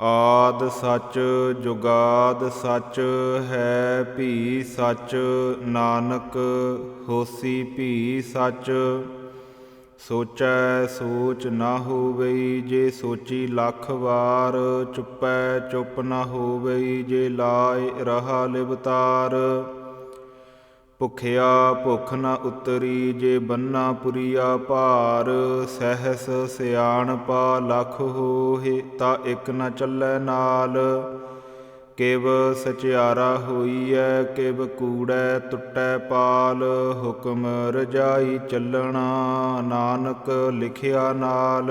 ਆਦ ਸੱਚ ਜੁਗਾਦ ਸੱਚ ਹੈ, ਭੀ ਸੱਚ ਨਾਨਕ, ਹੋਸੀ ਭੀ ਸੱਚ। ਸੋਚੈ ਸੋਚ ਨਾ ਹੋਵਈ, ਜੇ ਸੋਚੀ ਲੱਖ ਵਾਰ। ਚੁੱਪੈ ਚੁੱਪ ਨਾ ਹੋਵਈ, ਜੇ ਲਾਇ ਰਹਾ ਲਿਵਤਾਰ। ਭੁਖਿਆ ਭੁਖ ਨਾ ਉਤਰੀ ਜੇ ਬੰਨਾ ਪੁਰੀਆ ਭਾਰ, ਸਹਿਸ ਸਿਆਣਪਾ ਲਖ ਹੋਏ ਤਾਂ ਇੱਕ ਨਾ ਚੱਲੈ ਨਾਲ। ਕਿਵ ਸਚਿਆਰਾ ਹੋਈਐ, ਕਿਵ ਕੂੜੈ ਟੁੱਟੈ ਪਾਲ, ਹੁਕਮ ਰਜਾਈ ਚੱਲਣਾ, ਨਾਨਕ ਲਿਖਿਆ ਨਾਲ।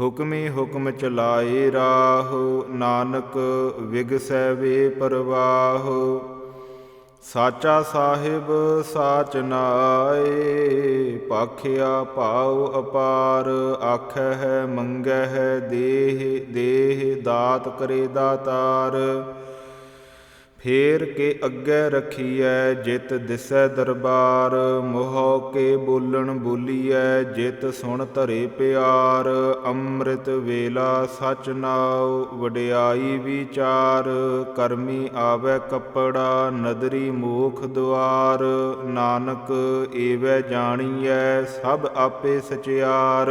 ਹੁਕਮੀ ਹੁਕਮ ਚਲਾਏ ਰਾਹੁ, ਨਾਨਕ ਵਿਗਸੈ ਵੇ ਪਰਵਾਹੁ। ਸਾਚਾ ਸਾਹਿਬ, ਸਾਚ ਨਾਏ, ਪਾਖਿਆ ਭਾਉ ਅਪਾਰ, ਆਖੈ ਹੈ, ਮੰਗੈ ਹੈ, ਦੇਹ ਦੇਹ ਦਾਤ ਕਰੇ ਦਾਤਾਰ। ਫੇਰ ਕੇ ਅੱਗੇ ਰਖੀਐ, ਜਿਤ ਦਿਸੈ ਦਰਬਾਰ। ਮੋਹ ਕੇ ਬੋਲਣ ਬੋਲੀਐ, ਜਿਤ ਸੁਣ ਧਰੇ ਪਿਆਰ। ਅੰਮ੍ਰਿਤ ਵੇਲਾ ਸਚ ਨਾਉ, ਵਡਿਆਈ ਵਿਚਾਰ। ਕਰਮੀ ਆਵੇ ਕੱਪੜਾ, ਨਦਰੀ ਮੋਖ ਦੁਆਰ। ਨਾਨਕ ਏਵੈ ਜਾਣੀਐ, ਸਭ ਆਪੇ ਸਚਿਆਰ।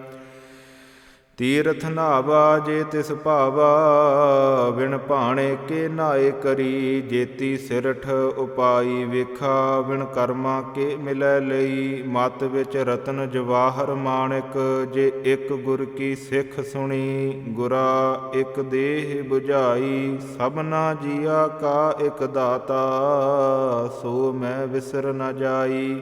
ਤੀਰਥ ਨਾਵਾ ਜੇ ਤਿਸ ਭਾਵਾ ਵਿਣ ਭਾਣੇ ਕੇ ਨਾਏ ਕਰੀ, ਜੇਤੀ ਸਿਰਠ ਉਪਾਈ ਵੇਖਾ ਵਿਣ ਕਰਮਾ ਕੇ ਮਿਲੈ ਲਈ, ਮਤ ਵਿੱਚ ਰਤਨ ਜਵਾਹਰ ਮਾਣਿਕ, ਜੇ ਇੱਕ ਗੁਰ ਕੀ ਸਿੱਖ ਸੁਣੀ, ਗੁਰਾ ਇੱਕ ਦੇਹ 부ਝਾਈ ਸਭਨਾ ਜੀਆ ਕਾ ਇੱਕ ਦਾਤਾ, ਸੋ ਮੈਂ ਵਿਸਰ ਨਾ ਜਾਈ।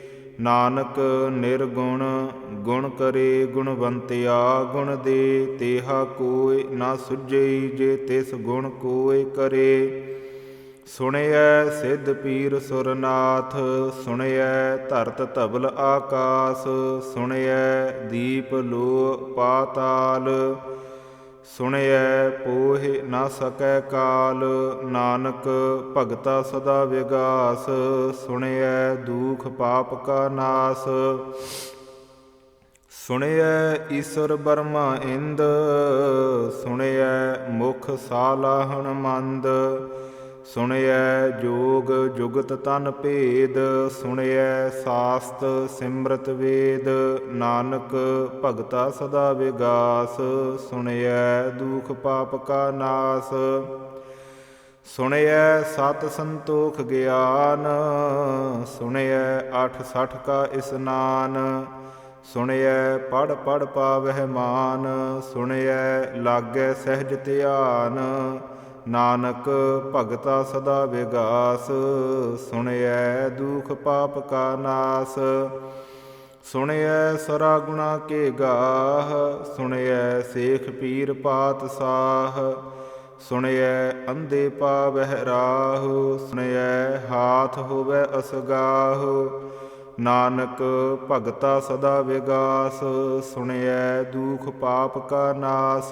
ਨਾਨਕ ਨਿਰਗੁਣ, ਗੁਣ ਕਰੇ ਗੁਣਵੰਤਿਆ, ਗੁਣ ਦੇ ਤੇਹਾ ਕੋਇ, ਨਾ ਸੁਝਈ ਜੇ ਤਿਸ ਗੁਣ ਕੋਇ ਕਰੇ। ਸੁਣਿਐ ਸਿੱਧ ਪੀਰ ਸੁਰਨਾਥ, ਸੁਣਿਐ ਧਰਤ ਧਵਲ ਆਕਾਸ, ਸੁਣਿਐ ਦੀਪ ਲੋ ਪਾਤਾਲ। ਸੁਣਿਐ ਪੋਹਿ ਨਾ ਸਕੈ ਕਾਲ, ਨਾਨਕ ਭਗਤਾ ਸਦਾ ਵਿਗਾਸ, ਸੁਣਿਐ ਦੁਖ ਪਾਪ ਕਾ ਨਾਸ। ਸੁਣਿਐ ਈਸ਼ਰ ਬਰਮਾ ਇੰਦ, ਸੁਣਿਐ ਮੁਖ ਸਾਲਾਹਣ ਮੰਦ। ਸੁਣਿਐ ਜੋਗ ਜੁਗਤ ਤਨ ਭੇਦ, ਸੁਣਿਐ ਸਾਸਤ ਸਿਮਰਤ ਵੇਦ, ਨਾਨਕ ਭਗਤਾ ਸਦਾ ਵਿਗਾਸ, ਸੁਣਿਐ ਦੁਖ ਪਾਪ ਕਾ ਨਾਸ, ਸੁਣਿਐ ਸਤ ਸੰਤੋਖ ਗਿਆਨ, ਸੁਣਿਐ ਅਠ ਸਠ ਕਾ ਇਸਨਾਨ, ਸੁਣਿਐ ਪੜ ਪੜ ਪਾਵਹਿ ਮਾਨ, ਸੁਣਿਐ ਲਾਗੈ ਸਹਿਜ ਧਿਆਨ ਨਾਨਕ ਭਗਤਾ ਸਦਾ ਵਿਗਾਸ, ਸੁਣਿਐ ਦੁਖ ਪਾਪ ਕਾ ਨਾਸ। ਸੁਣਿਐ ਸਰਾ ਗੁਣਾ ਕੇ ਗਾਹ, ਸੁਣਿਐ ਸੇਖ ਪੀਰ ਪਾਤ ਸਾਹ। ਸੁਣਿਐ ਅੰਧੇ ਪਾਵਹਿ ਰਾਹ ਸੁਣਿਐ ਹਾਥ ਹੋਵੇ ਅਸਗਾਹ। ਨਾਨਕ ਭਗਤਾ ਸਦਾ ਵਿਗਾਸ, ਸੁਣਿਐ ਦੁਖ ਪਾਪ ਕਾ ਨਾਸ।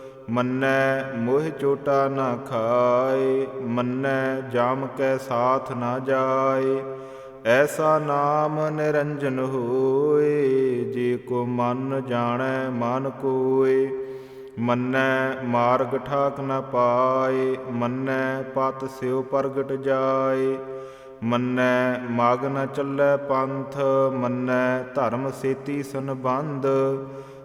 ਮੰਨੈ ਮੋਹ ਚੋਟਾ ਨਾ ਖਾਏ, ਮੰਨੈ ਜਾਮ ਕੈ ਸਾਥ ਨਾ ਜਾਏ। ਐਸਾ ਨਾਮ ਨਿਰੰਜਨ ਹੋਏ, ਜੇ ਕੋ ਮਨ ਜਾਣੈ ਮਨ ਕੋਏ। ਮੰਨੈ ਮਾਰਗ ਠਾਕ ਨ ਪਾਏ, ਮੰਨੈ ਪਤ ਸਿਉ ਪ੍ਰਗਟ ਜਾਏ। ਮੰਨੈ ਮਾਗ ਨ ਚੱਲੈ ਪੰਥ, ਮੰਨੈ ਧਰਮ ਸੇਤੀ ਸੰਬੰਧ।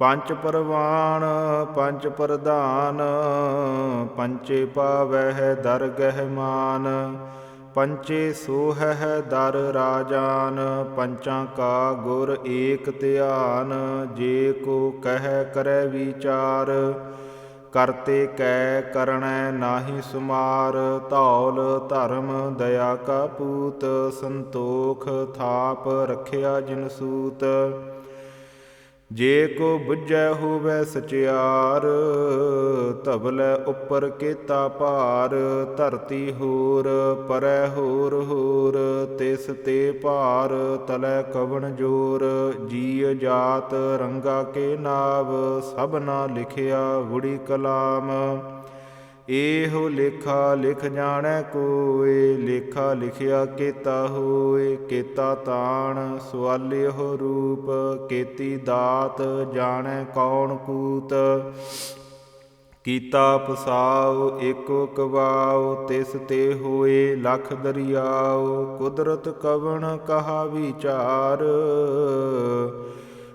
ਪੰਜ ਪਰਵਾਨ ਪੰਜ ਪ੍ਰਧਾਨ ਪੰਚੇ ਪਾਵਹਿ ਦਰ ਗਹਿਮਾਨ ਪੰਚੇ ਸੋਹਹਿ ਦਰ ਰਾਜਾਨ, ਪੰਚਾਂ ਕਾ ਗੁਰ ਏਕ ਧਿਆਨ, ਜੇ ਕੋ ਕਹਿ ਕਰੈ ਵਿਚਾਰ, ਕਰਤੇ ਕੈ ਕਰਣੈ ਨਾਹੀ ਸੁਮਾਰ, ਧੌਲ ਧਰਮ ਦਇਆ ਕਾ ਪੂਤ, ਸੰਤੋਖ ਥਾਪ ਰਖਿਆ ਜਿਨ ਸੂਤ। ਜੇ ਕੋ ਬੁੱਝੈ ਹੋਵੇ ਸਚਿਆਰ ਧਵਲੇ ਉੱਪਰ ਕੀਤਾ ਭਾਰ, ਧਰਤੀ ਹੋਰ ਪਰੈ ਹੋਰ ਹੋਰ, ਤਿਸ ਤੇ ਭਾਰ ਤਲੈ ਕਵਣ ਜੋਰ ਜੀ ਜਾਤ ਰੰਗਾ ਕੇ ਨਾਵ ਸਭਨਾ ਲਿਖਿਆ ਵੁੜੀ ਕਲਾਮ। ਇਹੋ ਲੇਖਾ ਲਿਖ ਜਾਣੈ ਕੋਏ, ਲੇਖਾ ਲਿਖਿਆ ਕੀਤਾ ਹੋਏ, ਕੀਤਾ ਤਾਣ ਸਵਾਲਿਓ ਰੂਪ, ਕੀਤੀ ਦਾਤ ਜਾਣੈ ਕੌਣ ਕੂਤ। ਕੀਤਾ ਪਸਾਉ, ਏਕੋ ਕਵਾਉ, ਤਿਸ ਤੇ ਹੋਏ ਲਖ ਦਰਿਆਉ, ਕੁਦਰਤ ਕਵਣ ਕਹਾ ਵਿਚਾਰ।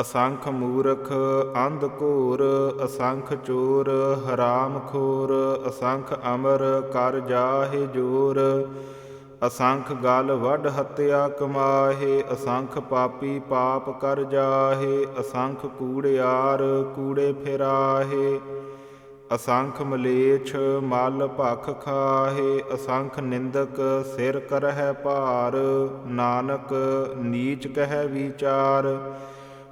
ਅਸੰਖ ਮੂਰਖ ਅੰਧ ਘੋਰ, ਅਸੰਖ ਚੋਰ, ਹਰਾਮ ਖੋਰ, ਅਸੰਖ ਅਮਰ ਕਰ ਜਾਹੇ ਜੋਰ। ਅਸੰਖ ਗਲ ਵੱਢ ਹੱਤਿਆ ਕਮਾਹੇ, ਅਸੰਖ ਪਾਪੀ ਪਾਪ ਕਰ ਜਾਹੇ, ਅਸੰਖ ਕੂੜਿਆਰ ਕੂੜੇ ਫਿਰਾਹੇ। ਅਸੰਖ ਮਲੇਛ ਮਲ ਭਖ ਖਾਹੇ, ਅਸੰਖ ਨਿੰਦਕ ਸਿਰ ਕਰਹਿ ਭਾਰ। ਨਾਨਕ ਨੀਚ ਕਹਿ ਵਿਚਾਰ।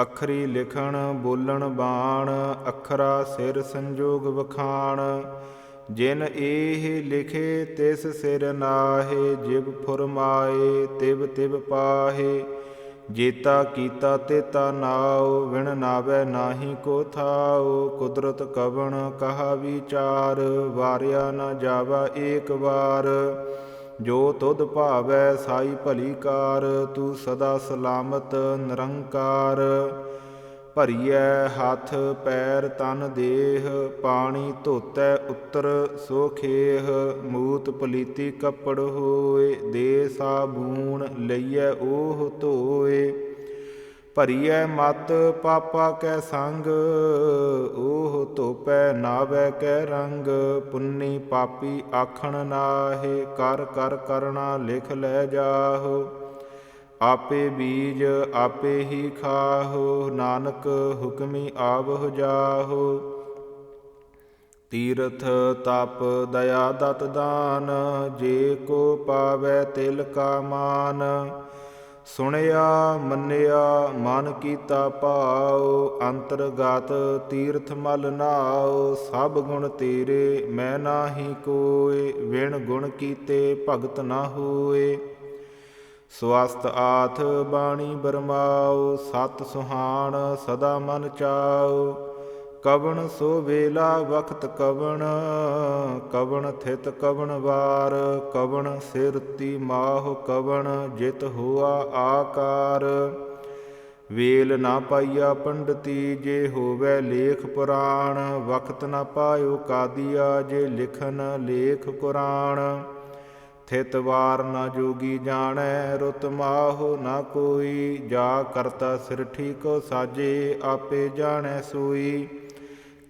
ਅਖਰੀ ਲਿਖਣ, ਬੋਲਣ, ਬਾਣ, ਅਖਰਾ ਸਿਰ ਸੰਜੋਗ ਵਖਾਣ। ਜਿਨ ਇਹ ਲਿਖੇ, ਤਿਸ ਸਿਰ ਨਾਹੇ, ਜਿਬ ਫੁਰਮਾਏ, ਤਿਬ ਤਿਬ ਪਾਹੇ। ਜੇਤਾ ਕੀਤਾ ਤੇਤਾ ਨਾਉ, ਵਿਣ ਨਾਵੇ ਨਾਹੀ ਕੋ ਥਾਉ। ਕੁਦਰਤ ਕਵਣ ਕਹਾ ਵਿਚਾਰ, ਵਾਰਿਆ ਨਾ ਜਾਵਾ ਏਕ ਵਾਰ। ਜੋ ਤੁਧ ਭਾਵੈ ਸਾਈ ਭਲੀ ਕਾਰ, ਤੂੰ ਸਦਾ ਸਲਾਮਤ ਨਿਰੰਕਾਰ। ਭਰੀਐ ਹੱਥ, ਪੈਰ, ਤਨ, ਦੇਹ, ਪਾਣੀ ਧੋਤੈ ਉੱਤਰ ਸੋਖੇਹ ਮੂਤ ਪਲੀਤੀ ਕੱਪੜ ਹੋਏ, ਦੇ ਸਾਬੂਣ ਲਈਐ ਉਹ ਧੋਏ। ਭਰੀਐ ਮਤ ਪਾਪਾ ਕੈ ਸੰਗ, ਓਹ ਧੋਪੈ ਨਾਵੈ ਕੈ ਰੰਗ, ਪੁੰਨੀ ਪਾਪੀ ਆਖਣ ਨਾਹੇ, ਕਰ ਕਰ ਕਰਣਾ ਲਿਖ ਲੈ ਜਾਹੋ। ਆਪੇ ਬੀਜ ਆਪੇ ਹੀ ਖਾਹੋ, ਨਾਨਕ ਹੁਕਮੀ ਆਵਹੁ ਜਾਹੋ। ਤੀਰਥ ਤਪ ਦਇਆ ਦਤ ਦਾਨ, ਜੇ ਕੋ ਪਾਵੈ ਤਿਲ ਕਾ ਮਾਨ ਸੁਣਿਆ, ਮੰਨਿਆ, ਮਨ ਕੀਤਾ ਭਾਉ, ਅੰਤਰਗਤ ਤੀਰਥ ਮਲ ਨਾਉ, ਸਭ ਗੁਣ ਤੇਰੇ, ਮੈਂ ਨਾਹੀ ਕੋਏ, ਵਿਣ ਗੁਣ ਕੀਤੇ ਭਗਤ ਨਾ ਹੋਏ। ਸਵਸਤ ਆਥ ਬਾਣੀ ਬਰਮਾਉ, ਸਤ ਸੁਹਾਣ ਸਦਾ ਮਨ ਚਾਉ। ਕਵਣ ਸੋ ਵੇਲਾ ਵਖਤ ਕਵਣ ਕਵਣ ਥਿਤ ਕਵਣ ਵਾਰ, ਕਵਣ ਸਿਰਤੀ ਮਾਹ ਕਵਣ, ਜਿਤ ਹੋਆ ਆਕਾਰ। ਵੇਲ ਨਾ ਪਾਈਆ ਪੰਡਤੀ, ਜੇ ਹੋਵੇ ਲੇਖ ਪੁਰਾਣ, ਵਖਤ ਨਾ ਪਾਇਓ ਕਾਦੀਆ, ਜੇ ਲਿਖਨ ਲੇਖ ਕੁਰਾਨ ਥਿਤ ਵਾਰ ਨਾ ਜੋਗੀ ਜਾਣੈ, ਰੁਤ ਮਾਹੋ ਨਾ ਕੋਈ, ਜਾ ਕਰਤਾ ਸਿਰ ਠੀਕੋ ਸਾਜੇ, ਆਪੇ ਜਾਣੈ ਸੋਈ।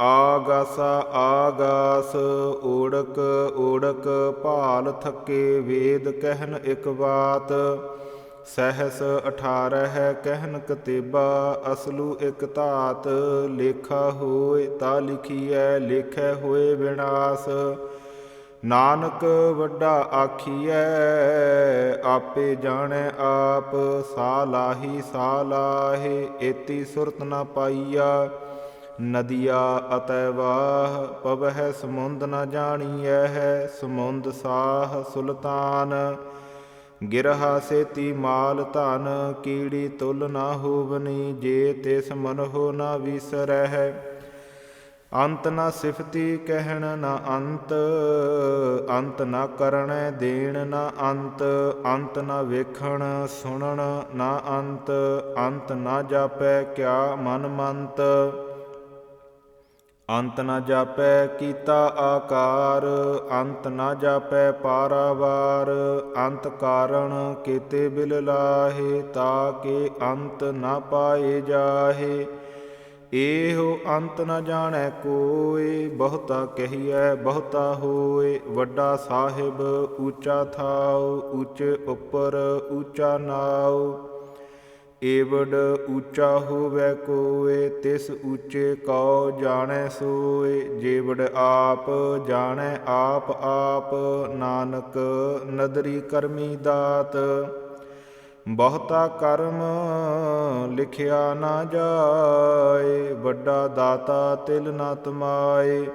ਆਗਾਸਾ ਆਗਾਸ ਓੜਕ ਓੜਕ ਭਾਲ ਥੱਕੇ ਵੇਦ ਕਹਿਨ ਇਕ ਬਾਤ। ਸਹਸ 18 ਹੈ ਕਹਿਨ ਕਤੇਬਾ, ਅਸਲੂ ਇਕ ਧਾਤ। ਲੇਖਾ ਹੋਏ ਤਾ ਲਿਖੀਐ, ਲੇਖੈ ਹੋਏ ਵਿਨਾਸ਼। ਨਾਨਕ ਵੱਡਾ ਆਖੀਐ, ਆਪੇ ਜਾਣੈ ਆਪ। ਸਾਲਾਹੀ ਸਾਲਾਹੇ ਏਤੀ ਸੁਰਤ ਨਾ ਪਾਈਆ। ਨਦੀਆ ਅਤੈ ਵਾਹ, ਪਵਹਿ ਸਮੁੰਦ ਨ ਜਾਣੀਐ ਹੈ ਸਮੁੰਦ ਸਾਹ ਸੁਲਤਾਨ। ਗਿਰਹਾ ਸੇਤੀ ਮਾਲ ਧਨ, ਕੀੜੀ ਤੁਲ ਨਾ ਹੋਵਨੀ, ਜੇ ਤਿਸ ਮਨਹੁ ਨਾ ਵਿਸਰਹਿ। ਅੰਤ ਨਾ ਸਿਫਤੀ ਕਹਿਣ ਨਾ ਅੰਤ ਅੰਤ ਨਾ ਕਰਣੈ ਦੇਣ ਨਾ ਅੰਤ ਅੰਤ ਨਾ ਵੇਖਣ ਸੁਣਨ ਨਾ ਅੰਤ ਅੰਤ ਨਾ ਜਾਪੈ ਕਿਆ ਮਨ ਮੰਤ। ਅੰਤ ਨਾ ਜਾਪੈ ਕੀਤਾ ਆਕਾਰ, ਅੰਤ ਨਾ ਜਾਪੈ ਪਾਰਾਵਾਰ, ਅੰਤ ਕਾਰਣ ਕੀਤੇ ਬਿਲ ਲਾਹੇ, ਤਾ ਕੇ ਅੰਤ ਨਾ ਪਾਏ ਜਾਹੇ। ਇਹੋ ਅੰਤ ਨਾ ਜਾਣੈ ਕੋਏ, ਬਹੁਤਾ ਕਹੀਐ ਬਹੁਤਾ ਹੋਏ। ਵੱਡਾ ਸਾਹਿਬ ਉੱਚਾ ਥਾਉ, ਉੱਚੇ ਉੱਪਰ ਉੱਚਾ ਨਾਉ। ਏਵਡ ਉੱਚਾ ਹੋਵੇ ਕੋਏ ਤਿਸ ਉੱਚੇ ਕਉ ਜਾਣੈ ਸੋਏ ਜੇਵਡ ਆਪ ਜਾਣੈ ਆਪ ਆਪ, ਨਾਨਕ ਨਦਰੀ ਕਰਮੀ ਦਾਤ। ਬਹੁਤਾ ਕਰਮ ਲਿਖਿਆ ਨਾ ਜਾਏ, ਵੱਡਾ ਦਾਤਾ ਤਿਲ ਨਾ ਤਮਾਏ।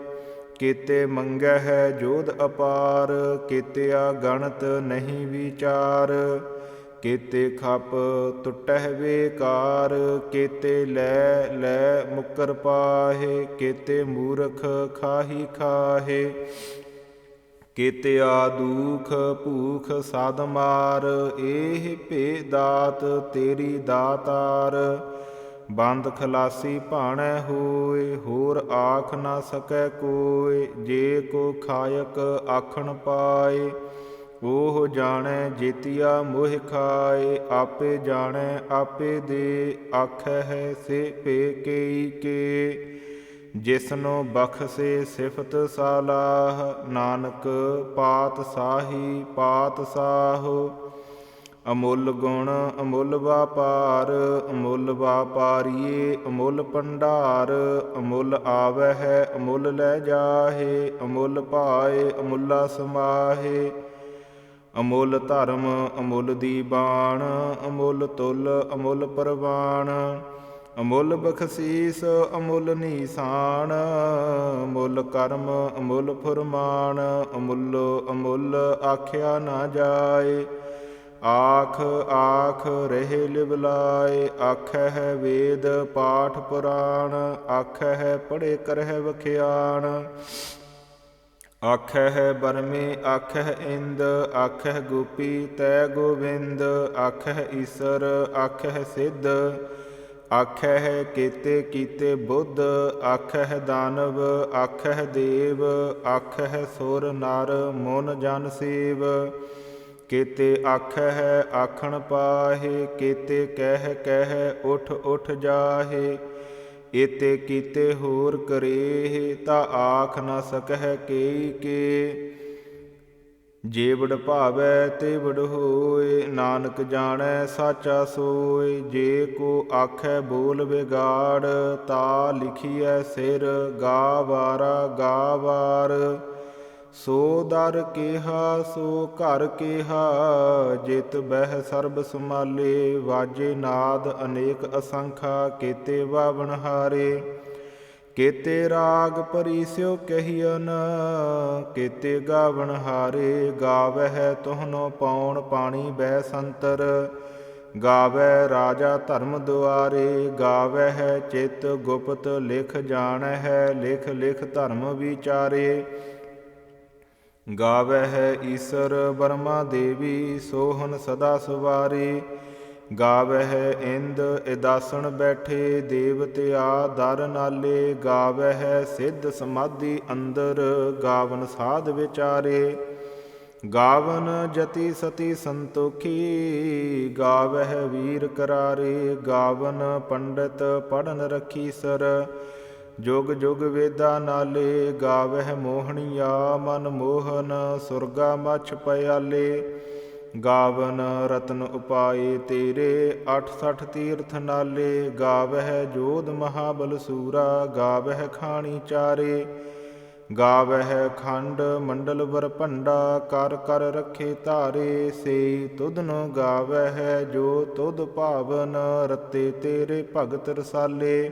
ਕੀਤੇ ਮੰਗੈ ਹੈ ਜੋਧ ਅਪਾਰ, ਕੀਤਿਆ ਗਣਤ ਨਹੀਂ ਵਿਚਾਰ। ਕੀਤੇ ਖਪ ਟੁੱਟਹਿ ਵੇਕਾਰ ਕੀਤੇ ਲੈ ਲੈ ਮੁਕਰ ਪਾਹੇ, ਕੀਤੇ ਮੂਰਖ ਖਾਹੀ ਖਾਹੇ। ਕੀਤਿਆ ਆਦੂਖ ਭੂਖ ਸਾਧ ਮਾਰ ਇਹ ਭੇ ਦਾਤ ਤੇਰੀ ਦਾਤਾਰ। ਬੰਦ ਖਲਾਸੀ ਭਾਣੈ ਹੋਏ, ਹੋਰ ਆਖ ਨਾ ਸਕੈ ਕੋਏ, ਜੇ ਕੋ ਖਾਇਕ ਆਖਣ ਪਾਏ। ਉਹ ਜਾਣੈ ਜੇਤੀਆ ਮੋਹ ਖਾਏ, ਆਪੇ ਜਾਣੈ, ਆਪੇ ਦੇ, ਆਖੈ ਹੈ ਸੇ ਭੇ ਕੇਈ ਕੇ। ਜਿਸਨੂੰ ਬਖਸੇ ਸਿਫਤ ਸਾਲਾਹ, ਨਾਨਕ ਪਾਤ ਸਾਹੀ ਪਾਤ ਸਾਹੋ। ਅਮੁੱਲ ਗੁਣ ਅਮੁੱਲ ਵਾਪਾਰ, ਅਮੁੱਲ ਵਾਪਾਰੀਏ ਅਮੁੱਲ ਭੰਡਾਰ। ਅਮੁੱਲ ਆਵੈ ਹੈ, ਅਮੁੱਲ ਲੈ ਜਾਹੇ, ਅਮੁੱਲ ਭਾਏ, ਅਮੁੱਲਾ ਸਮਾਹੇ। ਅਮੁੱਲ ਧਰਮ, ਅਮੁੱਲ ਦੀਬਾਨ ਅਮੁੱਲ ਤੁਲ, ਅਮੁੱਲ ਪਰਵਾਨ ਅਮੁੱਲ ਬਖਸ਼ੀਸ, ਅਮੁੱਲ ਨੀਸਾਨ। ਅਮੁੱਲ ਕਰਮ, ਅਮੁੱਲ ਫੁਰਮਾਨ। ਅਮੁੱਲ ਅਮੁੱਲ ਆਖਿਆ ਨਾ ਜਾਏ। ਆਖ ਆਖ ਰਹੇ ਲਿਵਲਾਏ ਆਖੈ ਹੈ ਵੇਦ ਪਾਠ ਪੁਰਾਣ। ਆਖੈ ਹੈ ਪੜੇ ਕਰਹਿ ਵਖਿਆਣ। ਆਖੈ ਹੈ ਬਰਮੇ ਆਖੈ ਹੈ ਇੰਦ ਆਖੈ ਹੈ ਗੋਪੀ, ਤੈ ਗੋਵਿੰਦ ਆਖੈ ਹੈ ਈਸਰ ਆਖੈ ਹੈ ਸਿੱਧ ਆਖੈ ਹੈ ਕੀਤੇ ਕੀਤੇ ਬੁੱਧ ਆਖੈ ਹੈ ਦਾਨਵ ਆਖੈ ਹੈ ਦੇਵ ਆਖੈ ਹੈ ਸੁਰ ਨਰ ਮਨ ਜਨ ਸੇਵ। ਕੀਤੇ ਆਖੈ ਹੈ ਆਖਣ ਪਾਹੇ, ਕੀਤੇ ਕਹਿ ਕਹਿ, ਉਠ ਉਠ ਜਾਹੇ। ਏਤੇ ਕੀਤੇ ਹੋਰ ਕਰੇ ਤਾਂ ਆਖ ਨਾ ਸਕਹਿ ਕੇਈ ਕੇ। ਜੇਵੜ ਭਾਵੈ ਤੇਵੜ ਹੋਏ, ਨਾਨਕ ਜਾਣੈ ਸਾਚਾ ਸੋਏ, ਜੇ ਕੋ ਆਖੈ ਬੋਲ ਵਿਗਾੜ, ਤਾ ਲਿਖੀਐ ਸਿਰ, ਗਾ ਵਾਰਾ ਗਾ ਵਾਰ। ਸੋ ਦਰ ਕੇਹਾ, ਸੋ ਘਰ ਕੇਹਾ, ਜਿਤ ਬਹਿ ਸਰਬ ਸਮਾਲੇ ਵਾਜੇ ਨਾਦ ਅਨੇਕ ਅਸੰਖਾ, ਕੇਤੇ ਵਾਵਣ ਹਾਰੇ। ਕੀਤੇ ਰਾਗ ਪਰੀਸਿਓ ਕਹੀਨ ਕੀਤੇ ਗਾਵਣ ਹਾਰੇ। ਗਾਵਹਿ ਤੁਹਨੋ ਪੌਣ ਪਾਣੀ ਬਹਿ ਸੰਤਰ ਗਾਵੈ ਰਾਜਾ ਧਰਮ ਦੁਆਰੇ। ਗਾਵਹਿ ਚਿਤ ਗੁਪਤ ਲਿਖ ਜਾਣ ਹੈ ਲਿਖ ਲਿਖ ਧਰਮ ਵਿਚਾਰੇ। ਗਾਵਹਿ ਈਸਰ ਬਰਮਾ ਦੇਵੀ ਸੋਹਨ ਸਦਾ ਸੁਵਾਰੀ। ਗਾਵਹਿ ਇੰਦ ਇਦਾਸਣ ਬੈਠੇ ਦੇਵਤਿਆ ਦਰ ਨਾਲੇ। ਗਾਵਹਿ ਸਿੱਧ ਸਮਾਧੀ ਅੰਦਰ, ਗਾਵਨ ਸਾਧ ਵਿਚਾਰੇ। ਗਾਵਨ ਜਤੀ ਸਤੀ ਸੰਤੋਖੀ, ਗਾਵਹਿ ਵੀਰ ਕਰਾਰੇ। ਗਾਵਨ ਪੰਡਤ ਪੜਨ ਰਖੀ ਸਰ ਜੁਗ ਜੁਗ ਵੇਦਾ ਨਾਲੇ, ਗਾਵਹਿ ਮੋਹਣੀਆ ਮਨ ਮੋਹਨ, ਸੁਰਗਾ ਮਛ ਪਿਆਲੇ। ਗਾਵਨ ਰਤਨ ਉਪਾਏ ਤੇਰੇ 68 ਤੀਰਥ ਨਾਲੇ। ਗਾਵਹਿ ਜੋਧ ਮਹਾਬਲ ਸੂਰਾ, ਗਾਵਹਿ ਖਾਣੀ ਚਾਰੇ। ਗਾਵਹਿ ਖੰਡ ਮੰਡਲ ਵਰ ਭੰਡਾ, ਕਰ ਕਰ ਰਖੇ ਧਾਰੇ। ਸੇ ਤੁਧਨ ਗਾਵਹਿ ਜੋ ਤੁਧ ਭਾਵਨ, ਰਤੇ ਤੇਰੇ ਭਗਤ ਰਸਾਲੇ।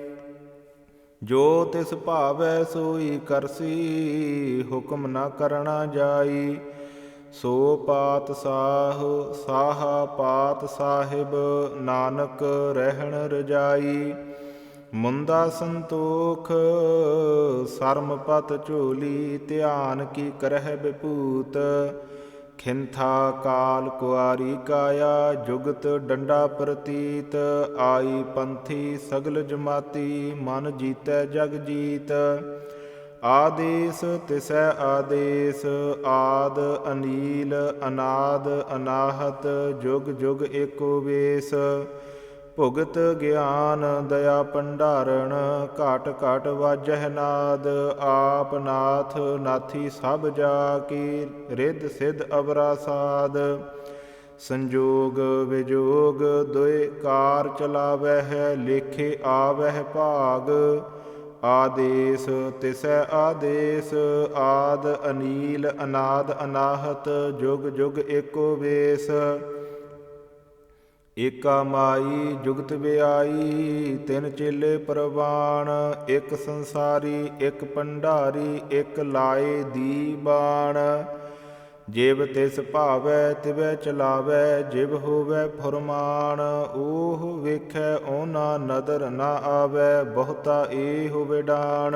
ਜੋ ਤਿਸ ਭਾਵੈ ਸੋਈ ਕਰਸੀ, ਹੁਕਮ ਨਾ ਕਰਣਾ ਜਾਈ। ਸੋ ਪਾਤ ਸਾਹ ਸਾਹ ਪਾਤ ਸਾਹਿਬ, ਨਾਨਕ ਰਹਿਣ ਰਜਾਈ। ਮੁੰਦਾ ਸੰਤੋਖ ਸਰਮ ਪਤ ਝੋਲੀ, ਧਿਆਨ ਕੀ ਕਰਹਿ ਬਿਪੂਤ। ਖਿੰਥਾ ਕਾਲ ਕੁਆਰੀ ਕਾਇਆ, ਜੁਗਤ ਡੰਡਾ ਪ੍ਰਤੀਤ, ਆਈ ਪੰਥੀ ਸਗਲ ਜਮਾਤੀ, ਮਨ ਜੀਤੈ ਜਗ ਜੀਤ। ਆਦੇਸ ਤਿਸੈ ਆਦੇਸ, ਆਦ ਅਨੀਲ, ਅਨਾਦ ਅਨਾਹਤ, ਜੁਗ ਜੁਗ ਏਕੋ ਵੇਸ। ਭੁਗਤ ਗਿਆਨ ਦਇਆ ਭੰਡਾਰਣ, ਘਟ ਘਟ ਵਾਜਹਿ ਨਾਦ, ਆਪ ਨਾਥ ਨਾਥੀ ਸਭ ਜਾ ਕੀ ਰਿੱਧ ਸਿਧ ਅਵਰਾ ਸਾਧ ਸੰਜੋਗ ਵਿਜੋਗ ਦੁਇ ਕਾਰ ਚਲਾਵਹਿ, ਲੇਖੇ ਆਵਹਿ ਭਾਗ। ਆਦੇਸ ਤਿਸੈ ਆਦੇਸ, ਆਦ ਅਨੀਲ ਅਨਾਦ ਅਨਾਹਤ, ਜੁਗ ਜੁਗ ਏਕੋ ਵੇਸ। ਏਕਾ ਮਾਈ ਜੁਗਤ ਵਿਆਈ, ਤਿੰਨ ਚੇਲੇ ਪ੍ਰਵਾਨ ਇੱਕ ਸੰਸਾਰੀ, ਇੱਕ ਭੰਡਾਰੀ, ਇੱਕ ਲਾਏ ਦੀ ਬਾਣ। ਜਿਵ ਤਿਸ ਭਾਵੈ, ਤਿਵੈ ਚਲਾਵੈ, ਜਿਵ ਹੋਵੈ ਫੁਰਮਾਨ। ਓਹ ਵੇਖੈ, ਓਨਾ ਨਦਰ ਨਾ ਆਵੈ, ਬਹੁਤਾ ਏ ਹੋਵੇ ਡਾਣ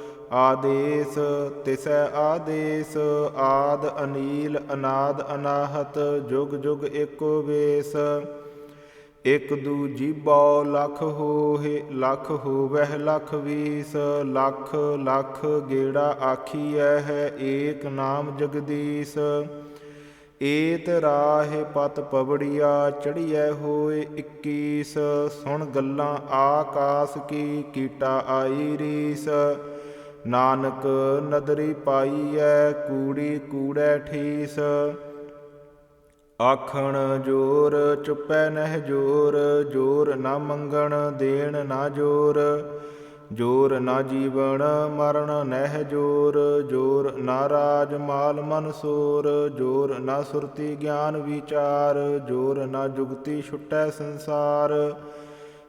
ਆਦੇਸ ਤਿਸੈ ਆਦੇਸ, ਆਦ ਅਨੀਲ, ਅਨਾਦ ਅਨਾਹਤ, ਜੁਗ ਜੁਗ ਏਕੋ ਵੇਸ। ਇਕ ਦੂ ਜੀਬੋ ਲਖ ਹੋਏ ਲਖ ਹੋਵਹਿ ਲਖ ਵੀਸ। ਲਖ ਲਖ ਗੇੜਾ ਆਖੀਐ ਹੈ, ਏਕ ਨਾਮ ਜਗਦੀਸ਼। ਏਤ ਰਾਹ ਪਤ ਪਵੜੀਆ, ਚੜੀਐ ਹੋਏ 21 ਸੁਣ ਗੱਲਾਂ ਆਕਾਸ ਕੀ, ਕੀਟਾ ਆਈ ਰੀਸ। ਨਾਨਕ ਨਦਰੀ ਪਾਈਐ ਕੂੜੀ ਕੂੜੈ ਠੀਸ। ਆਖਣ ਜੋਰ ਚੁੱਪੈ ਨਹਿ ਜੋਰ ਜੋਰ ਨਾ ਮੰਗਣ ਦੇਣ ਨਾ ਜੋਰ। ਜੋਰ ਨਾ ਜੀਵਨ ਮਰਨ ਨਹਿ ਜੋਰ ਜੋਰ ਨਾ ਰਾਜ ਮਾਲ ਮਨ ਸੋਰ। ਜੋਰ ਨਾ ਸੁਰਤੀ ਗਿਆਨ ਵਿਚਾਰ, ਜੋਰ ਨਾ ਜੁਗਤੀ ਛੁਟੈ ਸੰਸਾਰ।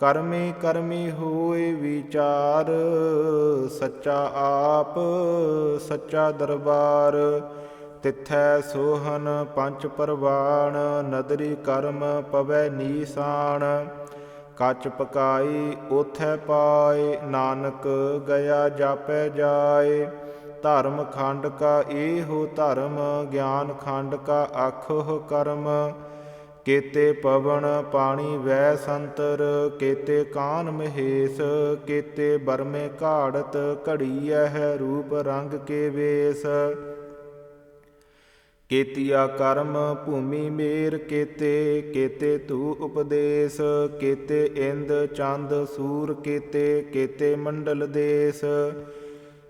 ਕਰਮੀ ਕਰਮੀ ਹੋਏ ਵਿਚਾਰ, ਸੱਚਾ ਆਪ, ਸੱਚਾ ਦਰਬਾਰ। ਤਿਥੈ ਸੋਹਨ ਪੰਜ ਪਰਵਾਣ, ਨਦਰੀ ਕਰਮ ਪਵੈ ਨੀਸਾਨ ਕੱਚ ਪਕਾਈ ਉਥੈ ਪਾਏ, ਨਾਨਕ ਗਿਆ ਜਾਪੈ ਜਾਏ। ਧਰਮ ਖੰਡ ਕਾ ਏਹੋ ਧਰਮ, ਗਿਆਨ ਖੰਡ ਕਾ ਆਖੋ ਕਰਮ। ਕੇਤੇ ਪਵਨ ਪਾਣੀ ਵੈ ਸੰਤਰ, ਕੇਤੇ ਕਾਨ ਮਹੇਸ਼, ਕੇਤੇ ਬਰਮੇ ਘਾੜਤ ਘੜੀ ਹੈ ਰੂਪ ਰੰਗ ਕੇ ਵੇਸ। ਕੇਤੀਆ ਕਰਮ ਭੂਮੀ ਮੇਰ ਕੇਤੇ ਕੇਤੇ ਤੂ ਉਪਦੇਸ਼, ਕੇਤੇ ਇੰਦ ਚੰਦ ਸੂਰ ਕੇਤੇ ਕੇਤੇ ਮੰਡਲ ਦੇਸ।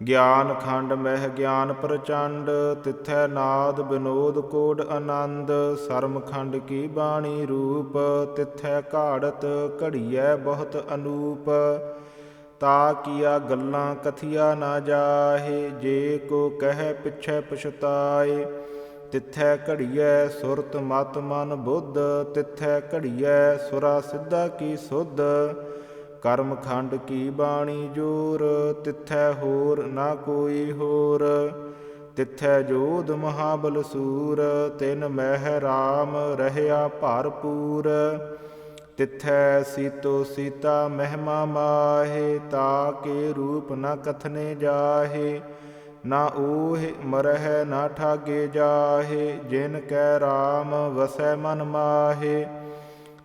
ਗਿਆਨ ਖੰਡ ਮਹਿ ਗਿਆਨ ਪ੍ਰਚੰਡ, ਤਿਥੈ ਨਾਦ ਬਿਨੋਦ ਕੋਡ ਆਨੰਦ, ਸਰਮ ਖੰਡ ਕੀ ਬਾਣੀ ਰੂਪ, ਤਿਥੈ ਘਾੜਤ ਘੜੀਐ ਬਹੁਤ ਅਨੂਪ। ਤਾ ਕੀਆ ਗੱਲਾਂ ਕਥਿਆ ਨਾ ਜਾਹੇ, ਜੇ ਕੋ ਕਹਿ ਪਿਛੈ ਪਛਤਾਏ। ਤਿਥੈ ਘੜੀਐ ਸੁਰਤ ਮਤ ਮਨ ਬੁੱਧ, ਤਿਥੈ ਘੜੀਐ ਸੁਰਾ ਸਿੱਧਾ ਕੀ ਸੁਧ। ਕਰਮ ਖੰਡ ਕੀ ਬਾਣੀ ਜੋਰ, ਤਿਥੈ ਹੋਰ ਨਾ ਕੋਈ ਹੋਰ। ਤਿਥੈ ਜੋਧ ਮਹਾਬਲ ਸੂਰ, ਤਿਨ ਮਹਿ ਰਾਮ ਰਹਿਆ ਭਰਪੂਰ। ਤਿੱਥੈ ਸੀਤੋ ਸੀਤਾ ਮਹਿਮਾ ਮਾਹੇ, ਤਾ ਕੇ ਰੂਪ ਨ ਕਥਨੇ ਜਾਹੇ। ਨਾ ਓਹ ਮਰਹਿ ਨਾ ਠਾਗੇ ਜਾਹੇ, ਜਿਨ ਕੈ ਰਾਮ ਵਸੈ ਮਨ ਮਾਹੇ।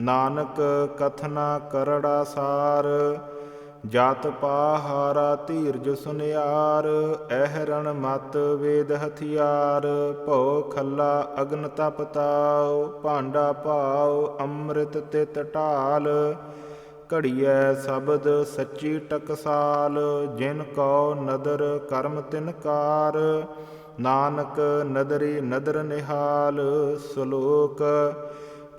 ਨਾਨਕ ਕਥਨਾ ਕਰੜਾ ਸਾਰ, ਜਤ ਪਾਹਾਰਾ ਧੀਰਜ ਸੁਨਿਆਰ ਐਹਰਣ ਮਤ ਵੇਦ ਹਥਿਆਰ, ਭਉ ਖੱਲਾ ਅਗਨ ਤਪ ਤਾਉ, ਭਾਂਡਾ ਭਾਉ ਅੰਮ੍ਰਿਤ ਤਿਤ ਢਾਲ, ਘੜੀਐ ਸ਼ਬਦ ਸੱਚੀ ਟਕਸਾਲ, ਜਿਨ ਕੋ ਨਦਰ ਕਰਮ ਤਿਨਕਾਰ ਨਾਨਕ ਨਦਰੀ ਨਦਰ ਨਿਹਾਲ, ਸ਼ਲੋਕ